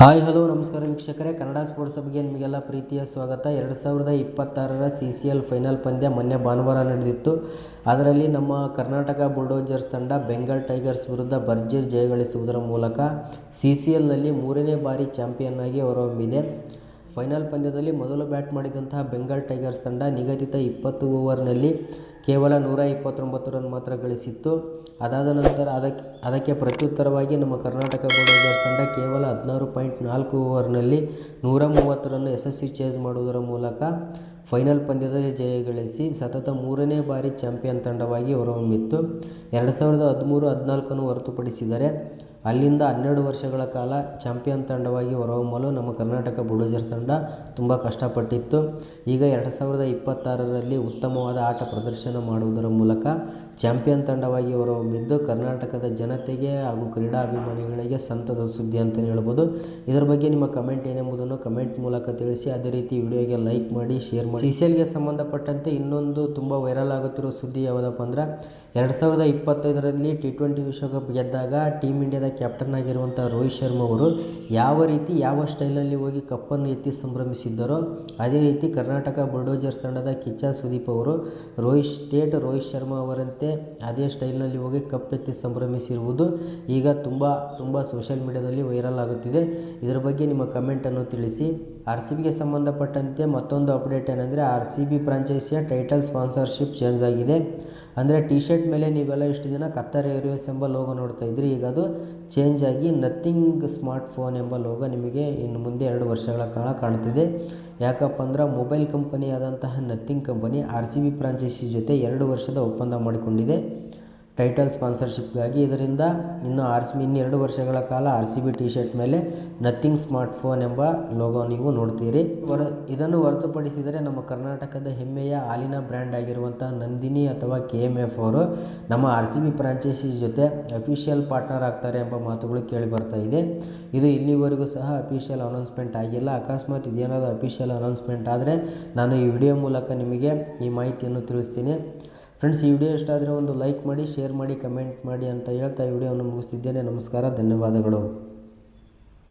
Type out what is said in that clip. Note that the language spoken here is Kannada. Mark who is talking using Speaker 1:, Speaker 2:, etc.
Speaker 1: ಹಾಯ್, ಹಲೋ, ನಮಸ್ಕಾರ ವೀಕ್ಷಕರೇ. ಕನ್ನಡ ಸ್ಪೋರ್ಟ್ಸ್ ಬಗ್ಗೆ ನಿಮಗೆಲ್ಲ ಪ್ರೀತಿಯ ಸ್ವಾಗತ. ಎರಡು ಸಾವಿರದ ಇಪ್ಪತ್ತಾರರ ಸಿ ಸಿ ಎಲ್ ಫೈನಲ್ ಪಂದ್ಯ ಮೊನ್ನೆ ಭಾನುವಾರ ನಡೆದಿತ್ತು. ಅದರಲ್ಲಿ ನಮ್ಮ ಕರ್ನಾಟಕ ಬುಲ್ಡೋಜರ್ಸ್ ತಂಡ ಬೆಂಗಾಲ್ ಟೈಗರ್ಸ್ ವಿರುದ್ಧ ಭರ್ಜರಿ ಜಯಗಳಿಸುವುದರ ಮೂಲಕ ಸಿ ಸಿ ಎಲ್ನಲ್ಲಿ ಮೂರನೇ ಬಾರಿ ಚಾಂಪಿಯನ್ ಆಗಿ ಹೊರಹೊಮ್ಮಿದೆ. ಫೈನಲ್ ಪಂದ್ಯದಲ್ಲಿ ಮೊದಲು ಬ್ಯಾಟ್ ಮಾಡಿದಂತಹ ಬೆಂಗಾಲ್ ಟೈಗರ್ಸ್ ತಂಡ ನಿಗದಿತ ಇಪ್ಪತ್ತು ಓವರ್ನಲ್ಲಿ ಕೇವಲ ನೂರ ಇಪ್ಪತ್ತೊಂಬತ್ತು ರನ್ ಮಾತ್ರ ಗಳಿಸಿತ್ತು. ಅದಾದ ನಂತರ ಅದಕ್ಕೆ ಅದಕ್ಕೆ ಪ್ರತ್ಯುತ್ತರವಾಗಿ ನಮ್ಮ ಕರ್ನಾಟಕ ಬುಲ್ಡೋಜರ್ಸ್ ತಂಡ ಕೇವಲ ಹದಿನಾರು ಪಾಯಿಂಟ್ ನಾಲ್ಕು ಓವರ್ನಲ್ಲಿ ನೂರ ಮೂವತ್ತು ರನ್ ಯಶಸ್ವಿ ಚೇಸ್ ಮಾಡುವುದರ ಮೂಲಕ ಫೈನಲ್ ಪಂದ್ಯದಲ್ಲಿ ಜಯ ಗಳಿಸಿ ಸತತ ಮೂರನೇ ಬಾರಿ ಚಾಂಪಿಯನ್ ತಂಡವಾಗಿ ಹೊರಹೊಮ್ಮಿತ್ತು. ಎರಡು ಸಾವಿರದ ಹದಿಮೂರು ಹದಿನಾಲ್ಕನ್ನು ಹೊರತುಪಡಿಸಿದರೆ ಅಲ್ಲಿಂದ ಹನ್ನೆರಡು ವರ್ಷಗಳ ಕಾಲ ಚಾಂಪಿಯನ್ ತಂಡವಾಗಿ ಹೊರಹೊಮ್ಮಲು ನಮ್ಮ ಕರ್ನಾಟಕ ಬುಡೋಜರ್ ತಂಡ ತುಂಬ ಕಷ್ಟಪಟ್ಟಿತ್ತು. ಈಗ ಎರಡು ಸಾವಿರದ ಇಪ್ಪತ್ತಾರರಲ್ಲಿ ಉತ್ತಮವಾದ ಆಟ ಪ್ರದರ್ಶನ ಮಾಡುವುದರ ಮೂಲಕ ಚಾಂಪಿಯನ್ ತಂಡವಾಗಿ ಹೊರಹೊಮ್ಮಿದ್ದು ಕರ್ನಾಟಕದ ಜನತೆಗೆ ಹಾಗೂ ಕ್ರೀಡಾಭಿಮಾನಿಗಳಿಗೆ ಸಂತದ ಸುದ್ದಿ ಅಂತಲೇ ಹೇಳ್ಬೋದು. ಇದರ ಬಗ್ಗೆ ನಿಮ್ಮ ಕಮೆಂಟ್ ಏನೆಂಬುದನ್ನು ಕಮೆಂಟ್ ಮೂಲಕ ತಿಳಿಸಿ. ಅದೇ ರೀತಿ ವಿಡಿಯೋಗೆ ಲೈಕ್ ಮಾಡಿ, ಶೇರ್ ಮಾಡಿ. ಸಿ ಸಿ ಸಂಬಂಧಪಟ್ಟಂತೆ ಇನ್ನೊಂದು ತುಂಬ ವೈರಲ್ ಆಗುತ್ತಿರುವ ಸುದ್ದಿ ಯಾವುದಪ್ಪ ಅಂದ್ರೆ ಎರಡು ಸಾವಿರದ ಇಪ್ಪತ್ತೈದರಲ್ಲಿ ಟಿ ಟ್ವೆಂಟಿ ವಿಶ್ವಕಪ್ ಗೆದ್ದಾಗ ಟೀಮ್ ಇಂಡಿಯಾದ ಕ್ಯಾಪ್ಟನ್ ಆಗಿರುವಂಥ ರೋಹಿತ್ ಶರ್ಮಾ ಅವರು ಯಾವ ರೀತಿ, ಯಾವ ಸ್ಟೈಲಲ್ಲಿ ಹೋಗಿ ಕಪ್ಪನ್ನು ಎತ್ತಿ ಸಂಭ್ರಮಿಸಿದ್ದರೋ, ಅದೇ ರೀತಿ ಕರ್ನಾಟಕ ಬುಲ್ಡೋಜರ್ಸ್ ತಂಡದ ಕಿಚ್ಚ ಸುದೀಪ್ ಅವರು ರೋಹಿತ್ ಸ್ಟೇಟ್ ರೋಹಿತ್ ಶರ್ಮಾ ಅವರಂತೆ ಅದೇ ಸ್ಟೈಲ್ನಲ್ಲಿ ಹೋಗಿ ಕಪ್ ಎತ್ತಿ ಸಂಭ್ರಮಿಸಿರುವುದು ಈಗ ತುಂಬ ತುಂಬ ಸೋಷಿಯಲ್ ಮೀಡಿಯಾದಲ್ಲಿ ವೈರಲ್ ಆಗುತ್ತಿದೆ. ಇದರ ಬಗ್ಗೆ ನಿಮ್ಮ ಕಮೆಂಟನ್ನು ತಿಳಿಸಿ. ಆರ್ ಸಿ ಬಿಗೆ ಸಂಬಂಧಪಟ್ಟಂತೆ ಮತ್ತೊಂದು ಅಪ್ಡೇಟ್ ಏನಂದರೆ ಆರ್ ಸಿ ಬಿ ಫ್ರಾಂಚೈಸಿಯ ಟೈಟಲ್ ಸ್ಪಾನ್ಸರ್ಶಿಪ್ ಚೇಂಜ್ ಆಗಿದೆ. ಅಂದರೆ ಟಿ ಶರ್ಟ್ ಮೇಲೆ ನೀವೆಲ್ಲ ಇಷ್ಟು ದಿನ ಕತ್ತರ್ ಏರ್ವೇಸ್ ಎಂಬ ಲೋಗೋ ನೋಡ್ತಾ ಇದ್ರಿ, ಈಗ ಅದು ಚೇಂಜ್ ಆಗಿ ನಥಿಂಗ್ ಸ್ಮಾರ್ಟ್ ಫೋನ್ ಎಂಬ ಲೋಗೋ ನಿಮಗೆ ಇನ್ನು ಮುಂದೆ ಎರಡು ವರ್ಷಗಳ ಕಾಲ ಕಾಣ್ತಿದೆ. ಯಾಕಪ್ಪ ಅಂದ್ರೆ mobile ಕಂಪನಿಯಾದಂತಹ Nothing company R C B franchise ಜೊತೆ ಎರಡು ವರ್ಷದ ಒಪ್ಪಂದ ಮಾಡಿಕೊಂಡಿದೆ. ಟೈಟಲ್ ಸ್ಪಾನ್ಸರ್ಶಿಪ್ಗಾಗಿ ಇದರಿಂದ ಇನ್ನು ಆರ್ ಸಿ ಇನ್ನೆರಡು ವರ್ಷಗಳ ಕಾಲ R C B T shirt ಮೇಲೆ ನಥಿಂಗ್ ಸ್ಮಾರ್ಟ್ ಫೋನ್ ಎಂಬ ಲೋಗೋ ನೀವು ನೋಡ್ತೀರಿ. ಹೊರ, ಇದನ್ನು ಹೊರತುಪಡಿಸಿದರೆ ನಮ್ಮ ಕರ್ನಾಟಕದ ಹೆಮ್ಮೆಯ ಹಾಲಿನ ಬ್ರ್ಯಾಂಡ್ ಆಗಿರುವಂಥ ನಂದಿನಿ ಅಥವಾ ಕೆ ಎಂ ಎಫ್ ಅವರು ನಮ್ಮ ಆರ್ ಸಿ ಬಿ ಫ್ರಾಂಚೈಸಿ ಜೊತೆ ಅಫಿಷಿಯಲ್ ಪಾರ್ಟ್ನರ್ ಆಗ್ತಾರೆ ಎಂಬ ಮಾತುಗಳು ಕೇಳಿ ಬರ್ತಾ ಇದೆ. ಇದು ಇಲ್ಲಿವರೆಗೂ ಸಹ ಅಫಿಷಿಯಲ್ ಅನೌನ್ಸ್ಮೆಂಟ್ ಆಗಿಲ್ಲ. ಅಕಸ್ಮಾತ್ ಇದೇನಾದರೂ ಅಫಿಷಿಯಲ್ ಅನೌನ್ಸ್ಮೆಂಟ್ ಆದರೆ ನಾನು ಈ ವಿಡಿಯೋ ಮೂಲಕ ನಿಮಗೆ ಈ ಮಾಹಿತಿಯನ್ನು ತಿಳಿಸ್ತೀನಿ. ಫ್ರೆಂಡ್ಸ್ ಈ ವಿಡಿಯೋ ಇಷ್ಟ ಆದರೆ ಒಂದು ಲೈಕ್ ಮಾಡಿ ಶೇರ್ ಮಾಡಿ ಕಮೆಂಟ್ ಮಾಡಿ ಅಂತ ಹೇಳ್ತಾ ಈ ವಿಡಿಯೋವನ್ನು ಮುಗಿಸ್ತಿದ್ದೇನೆ. ನಮಸ್ಕಾರ, ಧನ್ಯವಾದಗಳು.